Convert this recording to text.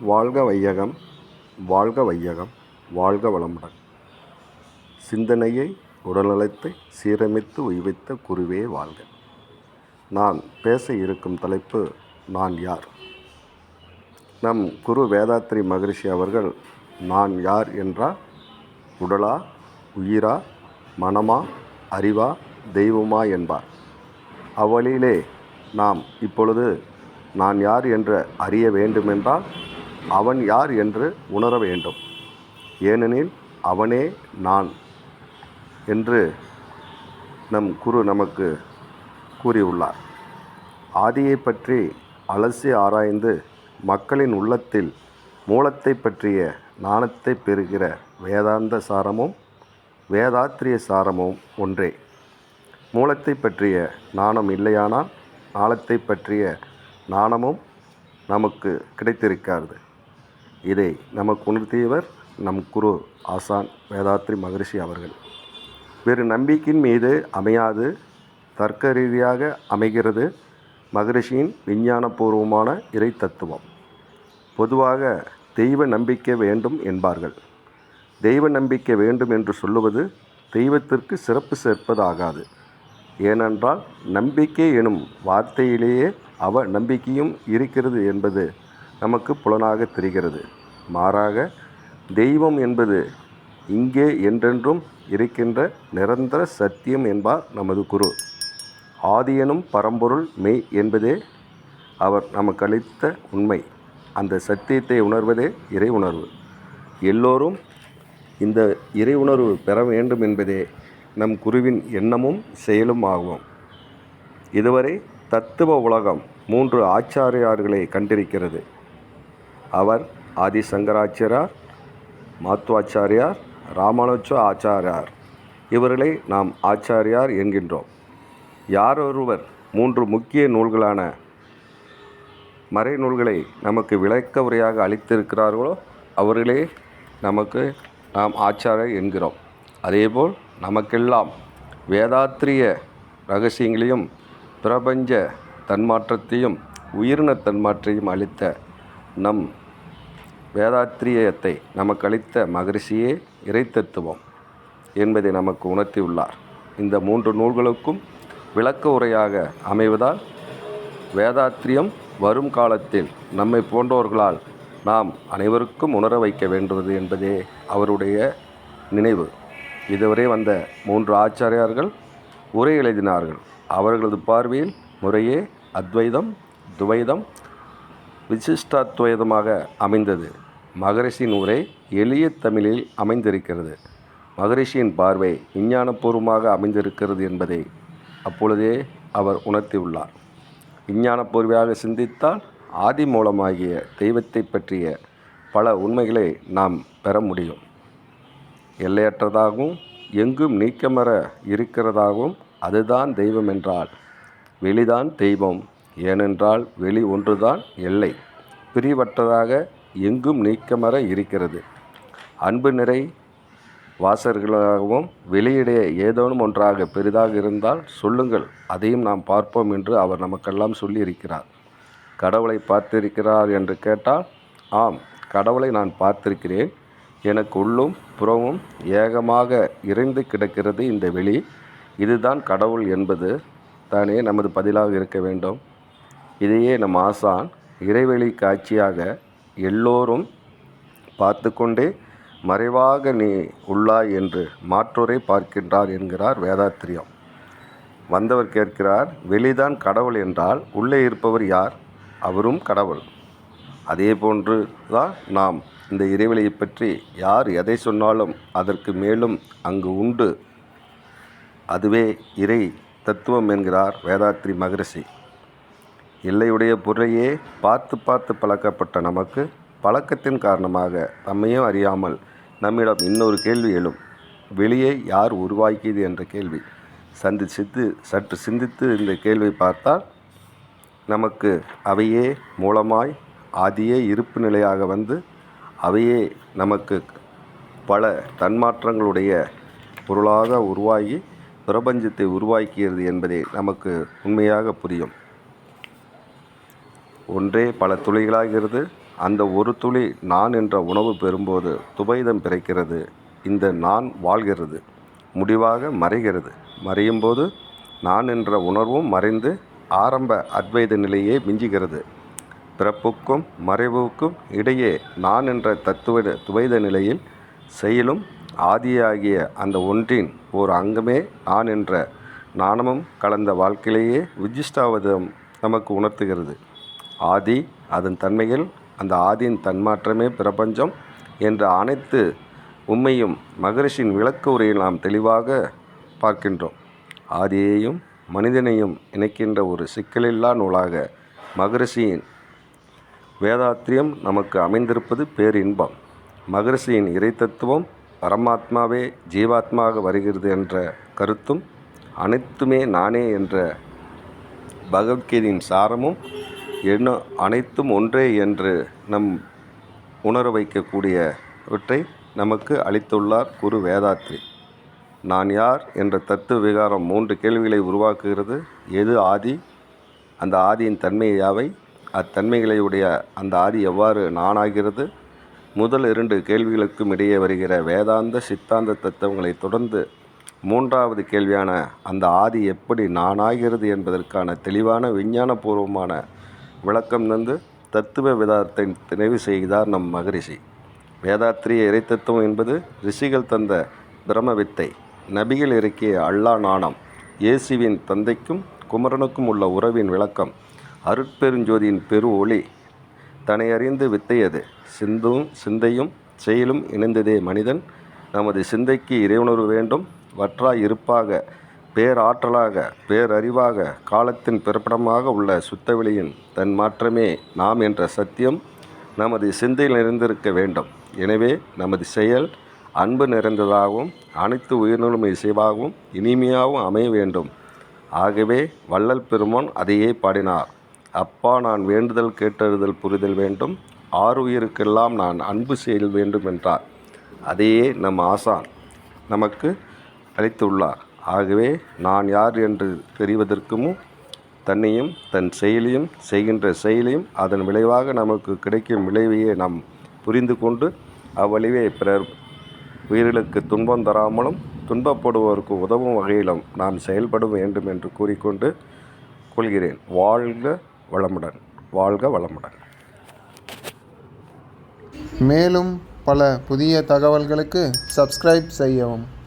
வாழ்க வையகம் வாழ்க வையகம் வாழ்க வளமுடன். சிந்தனையை உடல்நலத்தை சீரமைத்து உய்வித்த குருவே வாழ்க. நான் பேச இருக்கும் தலைப்பு நான் யார்? நம் குரு வேதாத்ரி மகரிஷி அவர்கள் நான் யார் என்றால் உடலா உயிரா மனமா அறிவா தெய்வமா என்பார். அவ்வழியிலே நாம் இப்பொழுது நான் யார் என்று அறிய வேண்டுமென்றால் அவன் யார் என்று உணர வேண்டும். ஏனெனில் அவனே நான் என்று நம் குரு நமக்கு கூறியுள்ளார். ஆதியை பற்றி அலசி ஆராய்ந்து மக்களின் உள்ளத்தில் மூலத்தை பற்றிய நாணத்தை பெறுகிற வேதாந்த சாரமும் வேதாத்திரிய சாரமும் ஒன்றே. மூலத்தை பற்றிய நாணம் இல்லையானால் நாளத்தை பற்றிய நாணமும் நமக்கு கிடைத்திருக்காது. இதை நமக்கு உணர்த்தியவர் நம் குரு ஆசான் வேதாத்ரி மகரிஷி அவர்கள். வேறு நம்பிக்கையின் மீது அமையாது தர்க்க ரீதியாக அமைகிறது மகரிஷியின் விஞ்ஞானபூர்வமான இறை தத்துவம் பொதுவாக தெய்வ நம்பிக்கை வேண்டும் என்பார்கள். தெய்வ நம்பிக்கை வேண்டும் என்று சொல்லுவது தெய்வத்திற்கு சிறப்பு சேர்ப்பதாகாது. ஏனென்றால் நம்பிக்கை எனும் வார்த்தையிலேயே அவ நம்பிக்கையும் இருக்கிறது என்பது நமக்கு புலனாக தெரிகிறது. மாறாக தெய்வம் என்பது இங்கே என்றென்றும் இருக்கின்ற நிரந்தர சத்தியம் என்பார் நமது குரு. ஆதியனும் பரம்பொருள் மெய் என்பதே அவர் நமக்கு அளித்த உண்மை. அந்த சத்தியத்தை உணர்வதே இறை உணர்வு. எல்லோரும் இந்த இறை உணர்வு பெற வேண்டும் என்பதே நம் குருவின் எண்ணமும் செயலும் ஆகும். இதுவரை தத்துவ உலகம் மூன்று ஆச்சாரியார்களை கண்டிருக்கிறது. அவர் ஆதிசங்கராச்சாரியார் மாத்வாச்சாரியார் ராமானுஜ ஆச்சாரியார். இவர்களை நாம் ஆச்சாரியார் என்கின்றோம். யாரொருவர் மூன்று முக்கிய நூல்களான மறைநூல்களை நமக்கு விளக்க உரையாக அளித்திருக்கிறார்களோ அவர்களே நமக்கு நாம் ஆச்சாரியர் என்கிறோம். அதேபோல் நமக்கெல்லாம் வேதாத்திரிய ரகசியங்களையும் பிரபஞ்ச தன்மாற்றத்தையும் உயிரின தன்மாற்றையும் அளித்த நம் வேதாத்திரியத்தை நமக்கு அளித்த மகரிஷியே இறைத்தத்துவம் என்பதை நமக்கு உணர்த்தியுள்ளார். இந்த மூன்று நூல்களுக்கும் விளக்க உரையாக அமைவதால் வேதாத்திரியம் வரும் காலத்தில் நம்மை போன்றோர்களால் நாம் அனைவருக்கும் உணர வைக்க வேண்டுவது என்பதே அவருடைய நினைவு. இதுவரை வந்த மூன்று ஆச்சாரியார்கள் உரை எழுதினார்கள். அவர்களது பார்வையில் முறையே அத்வைதம் துவைதம் விசிஷ்டாத்வயதமாக அமைந்தது. மகரிஷியின் உரை எளிய தமிழில் அமைந்திருக்கிறது. மகரிஷியின் பார்வை விஞ்ஞானபூர்வமாக அமைந்திருக்கிறது என்பதை அப்பொழுதே அவர் உணர்த்தியுள்ளார். விஞ்ஞானபூர்வையாக சிந்தித்தால் ஆதி மூலமாகிய தெய்வத்தை பற்றிய பல உண்மைகளை நாம் பெற முடியும். எல்லையற்றதாகவும் எங்கும் நீக்கமர இருக்கிறதாகவும் அதுதான் தெய்வம் என்றால் வெளிதான் தெய்வம் ஏனென்றால் வெளி ஒன்றுதான் எல்லை. பிரிவற்றதாக எங்கும் நீக்கமர இருக்கிறது. அன்பு நிறை வாசர்களாகவும் வெளியிடைய ஏதேனும் ஒன்றாக பெரிதாக இருந்தால் சொல்லுங்கள். அதையும் நாம் பார்ப்போம் என்று அவர் நமக்கெல்லாம் சொல்லியிருக்கிறார். கடவுளை பார்த்திருக்கிறார் என்று கேட்டால் ஆம் கடவுளை நான் பார்த்திருக்கிறேன். எனக்கு உள்ளும் புறமும் ஏகமாக இறைந்து கிடக்கிறது இந்த வெளி. இதுதான் கடவுள் என்பது தானே நமது பதிலாக இருக்க வேண்டும். இதையே நம் ஆசான் இறைவெளி காட்சியாக எல்லோரும் பார்த்து கொண்டே மறைவாக நீ உள்ளாய் என்று மாற்றோரை பார்க்கின்றார் என்கிறார் வேதாத்திரியம். வந்தவர் கேட்கிறார் வெளிதான் கடவுள் என்றால் உள்ளே இருப்பவர் யார்? அவரும் கடவுள். அதே போன்று தான் நாம் இந்த இறைவெளியை பற்றி யார் எதை சொன்னாலும் அதற்கு மேலும் அங்கு உண்டு. அதுவே இறை தத்துவம் என்கிறார் வேதாத்ரி மகரிஷி. எல்லையுடைய பொருளையே பார்த்து பார்த்து பழக்கப்பட்ட நமக்கு பழக்கத்தின் காரணமாக நம்மையும் அறியாமல் நம்மிடம் இன்னொரு கேள்வி எழும். வெளியே யார் உருவாக்கியது என்ற கேள்வி. சந்திச்சித்து சற்று சிந்தித்து இந்த கேள்வியை பார்த்தால் நமக்கு அவையே மூலமாய் ஆதியே இருப்பு நிலையாக வந்து அவையே நமக்கு பல தன்மாற்றங்களுடைய பொருளாக உருவாகி பிரபஞ்சத்தை உருவாக்கியது என்பதே நமக்கு உண்மையாக புரியும். ஒன்றே பல துளிகளாகிறது. அந்த ஒரு துளி நான் என்ற உணவு பெறும்போது துபைதம் பிறக்கிறது. இந்த நான் வாழ்கிறது முடிவாக மறைகிறது. மறையும்போது நான் என்ற உணர்வும் மறைந்து ஆரம்ப அத்வைத நிலையே மிஞ்சுகிறது. பிறப்புக்கும் மறைவுக்கும் இடையே நான் என்ற தத்துவ துவைத நிலையில் செயலும் ஆதியாகிய அந்த ஒன்றின் ஓர் அங்கமே நான் என்ற நாணமும் கலந்த வாழ்க்கையிலேயே விஜிஷ்டாவதம் நமக்கு உணர்த்துகிறது. ஆதி அதன் தன்மையில் அந்த ஆதியின் தன்மாற்றமே பிரபஞ்சம் என்ற அனைத்து உண்மையும் மகரிஷியின் விளக்க உரையில் நாம் தெளிவாக பார்க்கின்றோம். ஆதியையும் மனிதனையும் இணைக்கின்ற ஒரு சிக்கலில்லா நூலாக மகரிஷியின் வேதாத்திரியம் நமக்கு அமைந்திருப்பது பேரின்பம். மகரிஷியின் இறைத்தத்துவம் பரமாத்மாவே ஜீவாத்மாக வருகிறது என்ற கருத்தும் அனைத்துமே நானே என்ற பகவத்கீதையின் சாரமும் என்ன அனைத்தும் ஒன்றே என்று நம் உணர வைக்கக்கூடியவற்றை நமக்கு அளித்துள்ளார் குரு வேதாத்ரி. நான் யார் என்ற தத்துவ விகாரம் மூன்று கேள்விகளை உருவாக்குகிறது. எது ஆதி? அந்த ஆதியின் தன்மை யாவை? அத்தன்மைகளையுடைய அந்த ஆதி எவ்வாறு நானாகிறது? முதல் இரண்டு கேள்விகளுக்கும் இடையே வருகிற வேதாந்த சித்தாந்த தத்துவங்களை தொடர்ந்து மூன்றாவது கேள்வியான அந்த ஆதி எப்படி நானாகிறது என்பதற்கான தெளிவான விஞ்ஞானபூர்வமான விளக்கம் தந்து தத்துவ வேதாத்தை நினைவு செய்கிறார் நம் மகரிஷி. வேதாத்திரிய இறைத்தத்துவம் என்பது ரிஷிகள் தந்த பிரம வித்தை நபிகள் இறக்கிய அல்லா நாணம் இயேசுவின் தந்தைக்கும் குமரனுக்கும் உள்ள உறவின் விளக்கம் அருட்பெருஞ்சோதியின் பெரு ஒளி. தன்னை அறிந்து வித்தையது. சிந்தும் சிந்தையும் செயலும் இணைந்ததே மனிதன். நமது சிந்தைக்கு இறைவுணர்வு வேண்டும். வற்றாய் இருப்பாக பேராற்றலாக பேரறிவாக காலத்தின் பிறப்பிடமாக உள்ள சுத்தவெளியின் தன் மாற்றமே நாம் என்ற சத்தியம் நமது சிந்தையில் நிறைந்திருக்க வேண்டும். எனவே நமது செயல் அன்பு நிறைந்ததாகவும் அனைத்து உயிர்களும் இசைவாகவும் இனிமையாகவும் அமைய வேண்டும். ஆகவே வள்ளல் பெருமான் அதையே பாடினார். அப்பா நான் வேண்டுதல் கேட்டறுதல் புரிதல் வேண்டும். ஆறு உயிருக்கெல்லாம் நான் அன்பு செய்தல் வேண்டும் என்றார். அதையே நம் ஆசான் நமக்கு அளித்துள்ளார். ஆகவே நான் யார் என்று தெரிவதற்கும் தன்னையும் தன் செயலியும் செய்கின்ற செயலையும் அதன் விளைவாக நமக்கு கிடைக்கும் விளைவையே நாம் புரிந்து கொண்டு அவ்வழிவே பிறர் உயிர்களுக்கு துன்பம் தராமலும் துன்பப்படுவோருக்கு உதவும் வகையிலும் நாம் செயல்பட வேண்டும் என்று கூறிக்கொண்டு கொள்கிறேன். வாழ்க வளமுடன். வாழ்க வளமுடன். மேலும் பல புதிய தகவல்களுக்கு சப்ஸ்கிரைப் செய்யவும்.